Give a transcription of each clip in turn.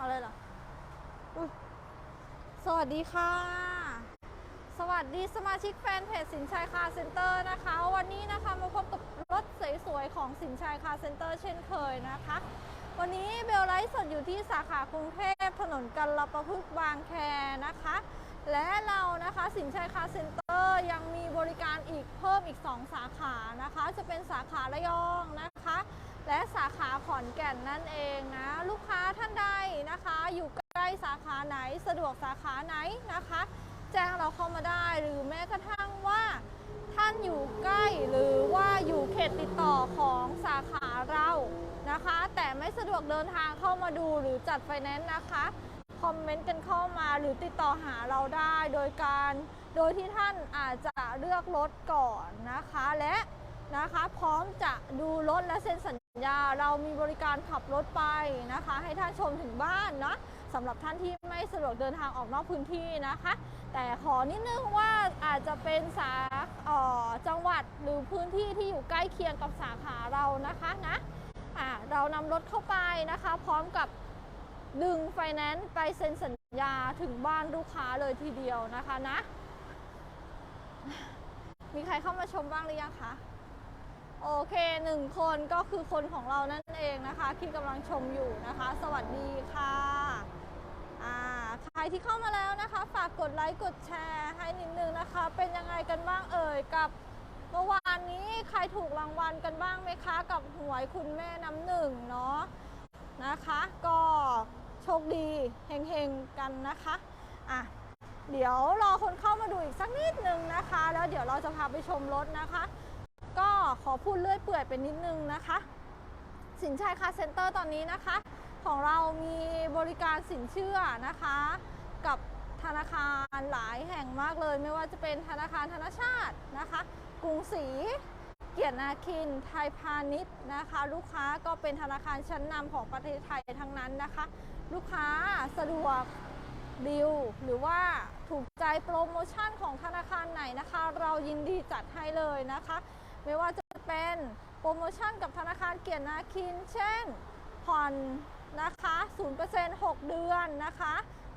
เอาเลยเหรออุ๊ยสวัสดีค่ะ สวัสดีสมาชิกแฟนเพจสินชัยคาร์เซ็นเตอร์นะคะ วันนี้นะคะมาพบกับรถสวยๆของสินชัยคาร์เซ็นเตอร์เช่นเคยนะคะ วันนี้เบลไลฟ์สดอยู่ที่สาขากรุงเทพถนนกันรประพฤกษ์บางแคนะคะ และเรานะคะสินชัยคาร์เซ็นเตอร์ยังมีบริการอีกเพิ่มอีก 2 สาขานะคะ จะเป็นสาขาระยองนะคะ และสาขาขอนแก่นนั่นเองนะ ลูกค้าท่านใดนะคะ อยู่ใกล้สาขาไหนสะดวกสาขาไหนนะคะ แจ้งเราเข้ามาได้หรือแม้กระทั่งว่าท่านอยู่ใกล้หรือว่าอยู่เขตติดต่อของสาขาเรานะคะ แต่ไม่สะดวกเดินทางเข้ามาดูหรือจัดไฟแนนซ์นะคะคอมเมนต์กันเข้ามาหรือติดต่อหาเราได้โดยการโดยที่ท่านอาจจะเลือกรถก่อนนะคะและนะคะพร้อมจะดูรถและเซ็นสัญ ญาเรามีบริการขับรถไปนะคะ ให้ท่านชมถึงบ้านเนาะสำหรับท่านที่ไม่สะดวกเดินทางออกนอกพื้นที่นะคะ แต่ขอนิดนึงว่าอาจจะเป็นสาจังหวัดหรือพื้นที่ที่อยู่ใกล้เคียงกับสาขาเรานะคะนะอ่าเรานำรถเข้าไปนะคะ พร้อมกับดึงไฟแนนซ์ไปเซ็นสัญญาถึงบ้านลูกค้าเลยทีเดียวนะคะนะ มีใครเข้ามาชมบ้างหรือยังคะ โอเคหนึ่งคนก็คือคนของเรานั่นเองนะคะ ที่กำลังชมอยู่นะคะ สวัสดีค่ะอ่าใครที่เข้ามาแล้วนะคะ ฝากกดไลค์กดแชร์ให้นิดนึงนะคะ เป็นยังไงกันบ้างเอ่ยกับเมื่อวานนี้ใครถูกรางวัลกันบ้างไหมคะ กับหวยคุณแม่น้ำหนึ่งเนาะนะคะ ก็โชคดีเฮงๆกันนะคะอะเดี๋ยวรอคนเข้ามาดูอีกสักนิดนึงนะคะ แล้วเดี๋ยวเราจะพาไปชมรถนะคะ ก็ขอพูดเลื่อยเปื่อยเป็นนิดนึงนะคะ สินชัยคาเซ็นเตอร์ตอนนี้นะคะ ของเรามีบริการสินเชื่อนะคะ กับธนาคารหลายแห่งมากเลย ไม่ว่าจะเป็นธนาคารธนชาตินะคะ กรุงศรีเกียรตินาคิน ไทยพาณิชย์นะคะ ลูกค้าก็เป็นธนาคารชั้นนำของประเทศไทยทั้งนั้นนะคะ ลูกค้าสะดวกดิวหรือว่าถูกใจโปรโมชั่นของธนาคารไหนนะคะ เรายินดีจัดให้เลยนะคะ ไม่ว่าจะเป็นโปรโมชั่นกับธนาคารเกียรตินาคิน เช่น ผ่อนนะคะ 0% 6 เดือนนะคะ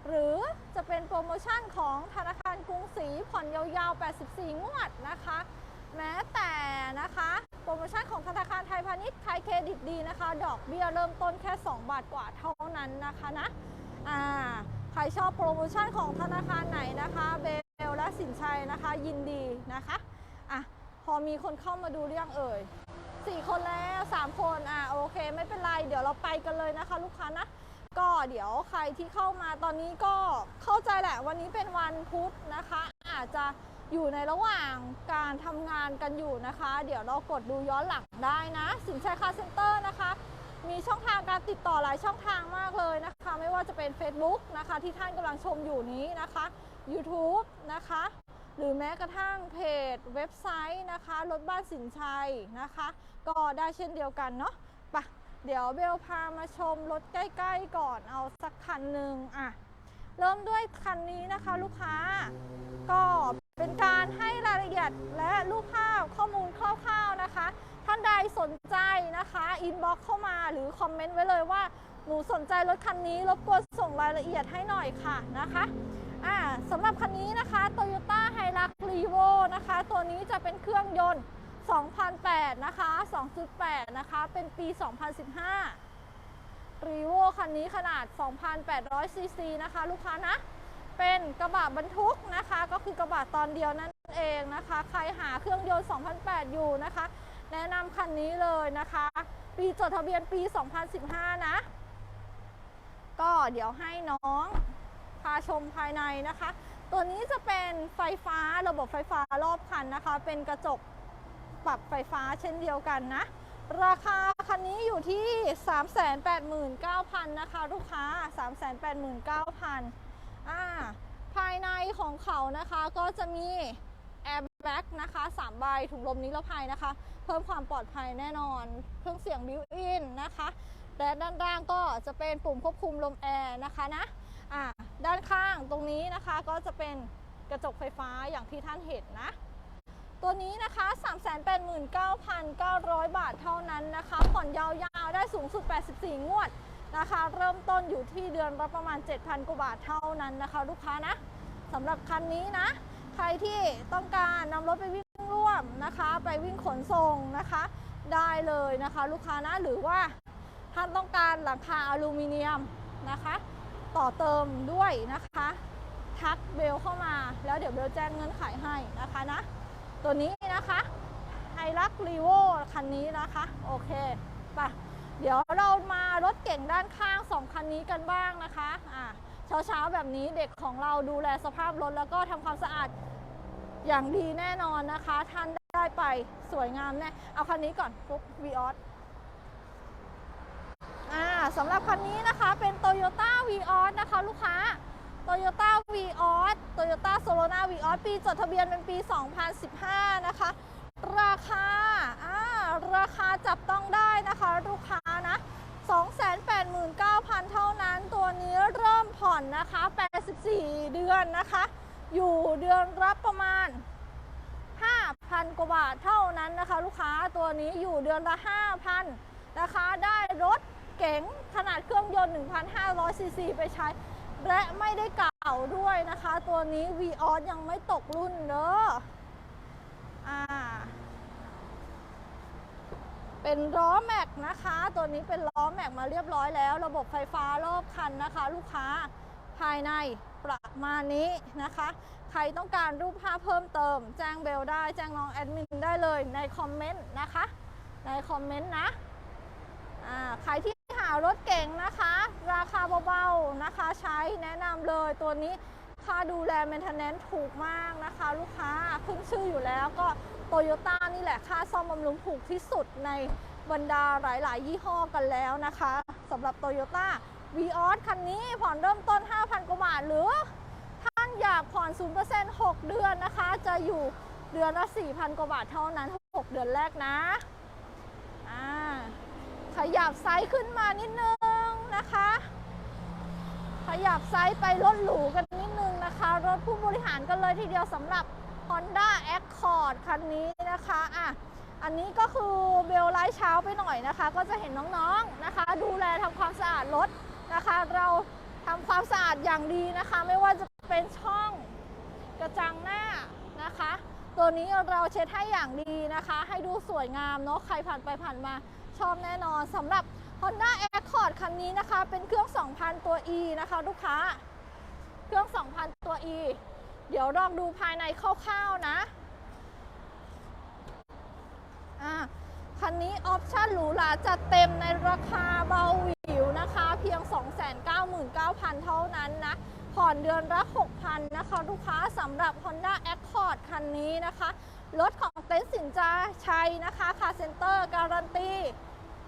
หรือจะเป็นโปรโมชั่นของธนาคารกรุงศรีผ่อนยาวๆ 84 งวดนะคะ แม้แต่นะคะ โปรโมชั่นของธนาคารไทยพาณิชย์ไทยเครดิตดีนะคะ ดอกเบี้ยเริ่มต้นแค่ 2 บาทกว่าเท่านั้นนะคะนะอ่าใครชอบโปรโมชั่นของธนาคารไหนนะคะ เบลและสินชัยนะคะ ยินดีนะคะอะ พอมีคนเข้ามาดูเรื่องเอ่ยสี่คนแล้วสามคนอะโอเค ไม่เป็นไร เดี๋ยวเราไปกันเลยนะคะ ลูกค้านะก็เดี๋ยวใครที่เข้ามาตอนนี้ก็เข้าใจแหละ วันนี้เป็นวันพุธนะคะ อาจจะอยู่ในระหว่างการทำงานกันอยู่นะคะ เดี๋ยวเรากดดูย้อนหลังได้นะ สินชัยคาเซ็นเตอร์นะคะ มีช่องทางการติดต่อหลายช่องทางมากเลยนะคะ ไม่ว่าจะเป็น Facebook นะคะ ที่ท่านกำลังชมอยู่นี้นะคะ YouTube นะคะ หรือแม้กระทั่งเพจเว็บไซต์นะคะรถบ้านสินชัยนะคะ ก็ได้เช่นเดียวกันเนาะไปะเดี๋ยวเบลพามาชมรถใกล้ๆก่อนเอาสักคันหนึ่งอะเริ่มด้วยคันนี้นะคะลูกค้า ก็เป็นการให้รายละเอียดและรูปภาพข้อมูลคร่าวๆนะคะ ท่านใดสนใจนะคะอินบ็อกเข้ามาหรือคอมเมนต์ไว้เลยว่าหนูสนใจรถคันนี้รบกวนส่งรายละเอียดให้หน่อยค่ะนะคะ สำหรับคันนี้นะคะ Toyota Hilux Revo นะคะ ตัวนี้จะเป็นเครื่องยนต์ 2008 นะคะ 2.8 นะคะ เป็นปี 2015รีโวคันนี้ขนาด 2,800 ซีซีนะคะ ลูกค้านะ เป็นกระบะบรรทุกนะคะ ก็คือกระบะตอนเดียวนั่นเองนะคะ ใครหาเครื่องยนต์ 2008 อยู่นะคะ แนะนำคันนี้เลยนะคะ ปีจดทะเบียนปี 2015 นะ ก็เดี๋ยวให้น้อง พาชมภายในนะคะ ตัวนี้จะเป็นไฟฟ้าระบบไฟฟ้ารอบคันนะคะ เป็นกระจกปรับไฟฟ้าเช่นเดียวกันนะ ราคาคันนี้อยู่ที่ 389,000นะคะ ลูกค้า 389,000อ่าภายในของเขานะคะก็จะมีแอร์แบ็กนะคะ3ใบถุงลมนิรภัยนะคะ เพิ่มความปลอดภัยแน่นอน เครื่องเสียงบิวอินนะคะและด้านล่างก็จะเป็นปุ่มควบคุมลมแอร์นะคะนะอ่า ด้านข้างตรงนี้นะคะก็จะเป็นกระจกไฟฟ้าอย่างที่ท่านเห็นนะ ตัวนี้นะคะ 389,900 บาทเท่านั้นนะคะผ่อนยาวๆได้สูงสุด 84 งวดนะคะ เริ่มต้นอยู่ที่เดือนละประมาณ 7,000 กว่าบาทเท่านั้นนะคะ ลูกค้านะสำหรับคันนี้นะ ใครที่ต้องการนำรถไปวิ่งร่วมนะคะ ไปวิ่งขนส่งนะคะ ได้เลยนะคะ ลูกค้านะหรือว่าท่านต้องการหลังคาอลูมิเนียมนะคะ ต่อเติมด้วยนะคะ ทักเบลเข้ามาแล้วเดี๋ยวเบลแจ้งเงื่อนไขให้นะคะนะ ตัวนี้นะคะไฮรักรีโวคันนี้นะคะ โอเคไปะเดี๋ยวเรามารถเก่งด้านข้างสองคันนี้กันบ้างนะคะอ่าเช้าเช้าๆแบบนี้เด็กของเราดูแลสภาพรถแล้วก็ทำความสะอาดอย่างดีแน่นอนนะคะ ท่านได้ไปสวยงามแน่ เอาคันนี้ก่อนฟุกวีออส สำหรับคันนี้นะคะเป็น Toyota v ีออสนะคะลูกค้า Toyota v ีออส Toyota s o l o n a v ีออสปีจดทะเบียนเป็นปี 2015 นะคะ ราคาอ่าราคาจับต้องได้นะคะลูกค้านะ 289,000 เท่านั้นตัวนี้เริ่มผ่อนนะคะ 84 เดือนนะคะ อยู่เดือนรับประมาณ 5,000 กว่าบาทเท่านั้นนะคะ ลูกค้าตัวนี้อยู่เดือนละ 5,000นะคะได้รถ เก๋งขนาดเครื่องยนต์ 1,500 ซีซีไปใช้ และไม่ได้เก่าด้วยนะคะ ตัวนี้ v ีออสยังไม่ตกรุ่นเด้ออ่าเป็นล้อแม็กนะคะ ตัวนี้เป็นล้อแม็กมาเรียบร้อยแล้ว ระบบไฟฟ้ารอบคันนะคะ ลูกค้าภายในประมาณนี้นะคะ ใครต้องการรูปภาพเพิ่มเติม แจ้งเบลได้ แจ้งน้องแอดมินได้เลยในคอมเมนต์นะคะ ในคอมเมนต์นะ ที่หารถเก่งนะคะ ราคาเบาๆนะคะ ใช้แนะนำเลยตัวนี้ค่าดูแล maintenance ถูกมากนะคะ ลูกค้าขึ้นชื่ออยู่แล้วก็โตโยต้านี่แหละค่าซ่อมบำรุงถูกที่สุดในบรรดาหลาย ๆ ยี่ห้อกันแล้วนะคะสำหรับโตโยต้าวีออสคันนี้ผ่อนเริ่มต้น 5,000 กว่าบาท หรือท่านอยากผ่อน 0% 6 เดือนนะคะ จะอยู่เดือนละ 4,000 กว่าบาทเท่านั้น 6 เดือนแรกนะ ขยับไซส์ขึ้นมานิดนึงนะคะ ขยับไซส์ไปรถหรูกันนิดนึงนะคะ รถผู้บริหารกันเลยทีเดียวสำหรับ Honda Accord คันนี้นะคะอะอันนี้ก็คือเบลไลท์เช้าไปหน่อยนะคะ ก็จะเห็นน้องๆนะคะ ดูแลทำความสะอาดรถนะคะ เราทำความสะอาดอย่างดีนะคะ ไม่ว่าจะเป็นช่องกระจังหน้านะคะ ตัวนี้เราเช็ดให้อย่างดีนะคะ ให้ดูสวยงามเนาะใครผ่านไปผ่านมา ชอบแน่นอนสำหรับ Honda Accord คันนี้นะคะ เป็นเครื่อง 2,000 ตัว E นะคะลูกค้า เครื่อง 2,000 ตัว E เดี๋ยวลองดูภายในคร่าวๆนะอะคันนี้ออปชั่นหรูหราจัดเต็มในราคาเบาหวิวนะคะ เพียง 299,000 เท่านั้นนะผ่อนเดือนละ 6,000 นะคะลูกค้าสำหรับ Honda Accord คันนี้นะคะ รถของเต็นท์สินจาชัยนะคะคาเซ็นเตอร์การันตี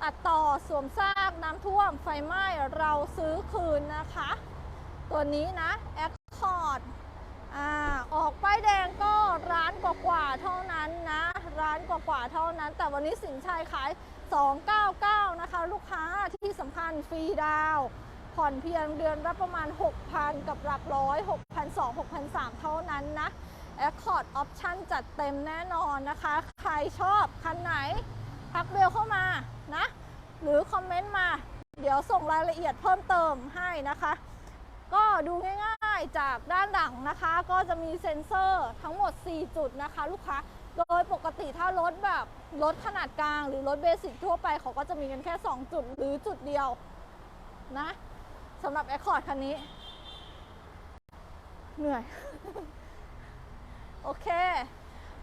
ตัดต่อสวมซากน้ำท่วมไฟไหม้เราซื้อคืนนะคะ ตัวนี้นะ Accord อ่าออกป้ายแดงก็ร้านกว่าๆเท่านั้นนะ ร้านกว่าๆเท่านั้น แต่วันนี้สินชัยขาย 299 นะคะ ลูกค้าที่สำคัญฟรีดาวผ่อนเพียงเดือนละประมาณ 6,000 กับหลักร้อย6,200 6,300 เท่านั้นนะ Accord Option จัดเต็มแน่นอนนะคะ ใครชอบคันไหน ทักเบลเข้ามานะ หรือคอมเมนต์มา เดี๋ยวส่งรายละเอียดเพิ่มเติมให้นะคะ ก็ดูง่ายๆจากด้านหลังนะคะ ก็จะมีเซ็นเซอร์ทั้งหมด 4 จุดนะคะ ลูกค้าโดยปกติถ้ารถแบบรถขนาดกลาง หรือรถเบสิกทั่วไปเขาก็จะมีกันแค่ 2 จุดหรือจุดเดียวนะสำหรับ Accord คันนี้ เหนื่อย โอเค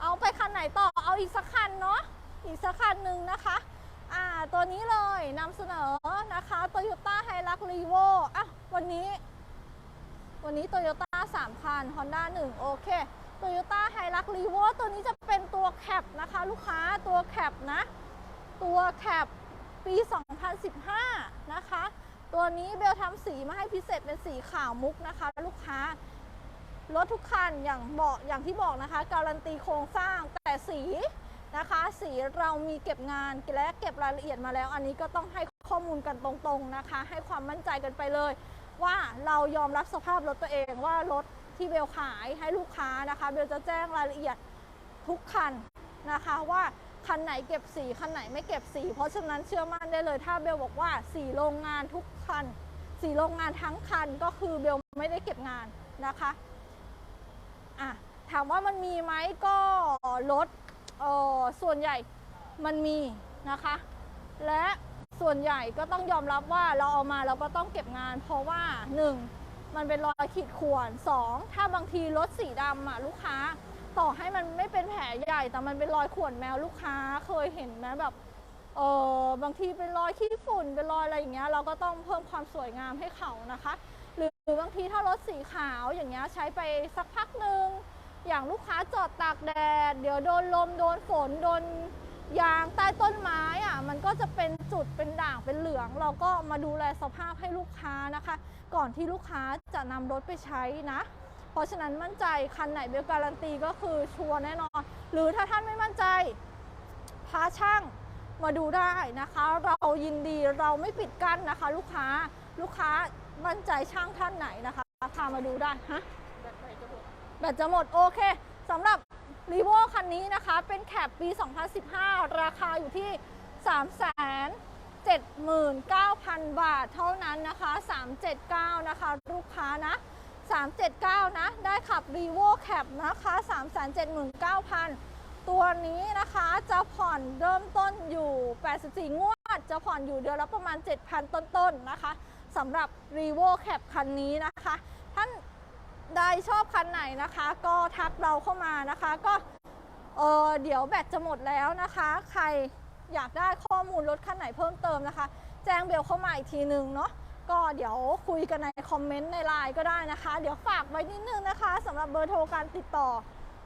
เอาไปคันไหนต่อเอาอีกสักคันเนาะ อีกสักคันหนึ่งนะคะอ่าตัวนี้เลยนำเสนอนะคะ Toyota Hilux Revo อะวันนี้ วันนี้ Toyota 3คัน Honda 1 โอเค Toyota Hilux Revo ตัวนี้จะเป็นตัวแคปนะคะ ลูกค้าตัวแคปนะ ตัวแคปปี 2015 นะคะ ตัวนี้เบลทำสีมาให้พิเศษเป็นสีขาวมุกนะคะ ลูกค้ารถทุกคันอย่างบอกอย่างที่บอกนะคะ การันตีโครงสร้างแต่สี นะคะ สีเรามีเก็บงานและเก็บรายละเอียดมาแล้ว อันนี้ก็ต้องให้ข้อมูลกันตรงๆนะคะ ให้ความมั่นใจกันไปเลย ว่าเรายอมรับสภาพรถตัวเองว่ารถที่เบลขายให้ลูกค้านะคะ เบลจะแจ้งรายละเอียดทุกคันนะคะว่าคันไหนเก็บสีคันไหนไม่เก็บสี เพราะฉะนั้นเชื่อมั่นได้เลยถ้าเบลบอกว่าสีโรงงานทุกคันสีโรงงานทั้งคันก็คือเบลไม่ได้เก็บงานนะคะอะถามว่ามันมีไหมก็รถ เออส่วนใหญ่มันมีนะคะ และส่วนใหญ่ก็ต้องยอมรับว่าเราเอามาเราก็ต้องเก็บงาน เพราะว่า 1. มันเป็นรอยขีดข่วน 2. ถ้าบางทีรถสีดำอะลูกค้า ต่อให้มันไม่เป็นแผลใหญ่ แต่มันเป็นรอยข่วนแมวลูกค้าเคยเห็นไหมแบบเออบางทีเป็นรอยขี้ฝุ่นเป็นรอยอะไรอย่างเงี้ยเราก็ต้องเพิ่มความสวยงามให้เขานะคะ หรือบางทีถ้ารถสีขาวอย่างเงี้ยใช้ไปสักพักหนึ่ง อย่างลูกค้าจอดตากแดด เดี๋ยวโดนลมโดนฝนโดนยางใต้ต้นไม้อะมันก็จะเป็นจุดเป็นด่างเป็นเหลือง เราก็มาดูแลสภาพให้ลูกค้านะคะ ก่อนที่ลูกค้าจะนำรถไปใช้นะ เพราะฉะนั้นมั่นใจคันไหนเบลการันตีก็คือชัวร์แน่นอน หรือถ้าท่านไม่มั่นใจพาช่างมาดูได้นะคะ เรายินดีเราไม่ปิดกั้นนะคะ ลูกค้าลูกค้ามั่นใจช่างท่านไหนนะคะพามาดูได้ฮะ แบตจะหมดโอเคสำหรับรีโวคันนี้นะคะ เป็นแคปปี 2015 ราคาอยู่ที่3 79,000 บาทเท่านั้นนะคะ 379 นะคะ ลูกค้านะ 379 นะ ได้ขับ r e v o Cap นะคะ 379,000 ตัวนี้นะคะจะผ่อนเริ่มต้นอยู่ 84 งวด จะผ่อนอยู่เดือนละประมาณ 7,000 ต้นๆนะคะสำหรับ r e v o Cap คันนี้นะคะ ท่าน ใดชอบคันไหนนะคะ ก็ทักเราเข้ามานะคะ ก็เออเดี๋ยวแบตจะหมดแล้วนะคะ ใครอยากได้ข้อมูลรถคันไหนเพิ่มเติมนะคะ แจ้งเบลเข้ามาอีกทีหนึ่งเนาะก็เดี๋ยวคุยกันในคอมเมนต์ในไลน์ก็ได้นะคะ เดี๋ยวฝากไว้นิดนึงนะคะสำหรับเบอร์โทรการติดต่อ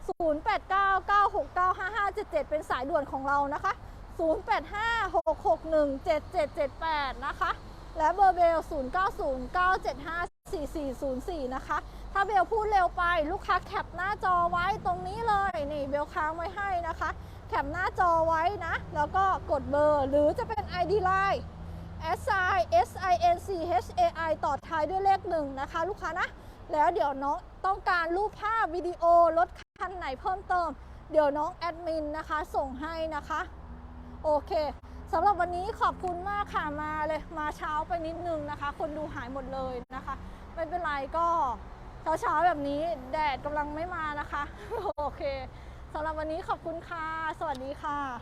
0899695577 เป็นสายด่วนของเรานะคะ 0856617778 นะคะ และเบอร์เบล 0909754404 นะคะ ถ้าเบลพูดเร็วไป ลูกค้าแคปหน้าจอไว้ตรงนี้เลยนี่เบลค้างไว้ให้นะคะ แคปหน้าจอไว้นะ แล้วก็กดเบอร์หรือจะเป็น ID Line S I S I N C H A I ต่อท้ายด้วยเลขหนึ่งนะคะ ลูกค้านะ แล้วเดี๋ยวน้องต้องการรูปภาพวิดีโอรถคันไหนเพิ่มเติม เดี๋ยวน้องแอดมินนะคะ ส่งให้นะคะ โอเคสำหรับวันนี้ขอบคุณมากค่ะมาเลยมาเช้าไปนิดนึงนะคะ คนดูหายหมดเลยนะคะ ไม่เป็นไรก็ เช้าๆแบบนี้แดดกำลังไม่มานะคะ โอเคสำหรับวันนี้ขอบคุณค่ะ สวัสดีค่ะ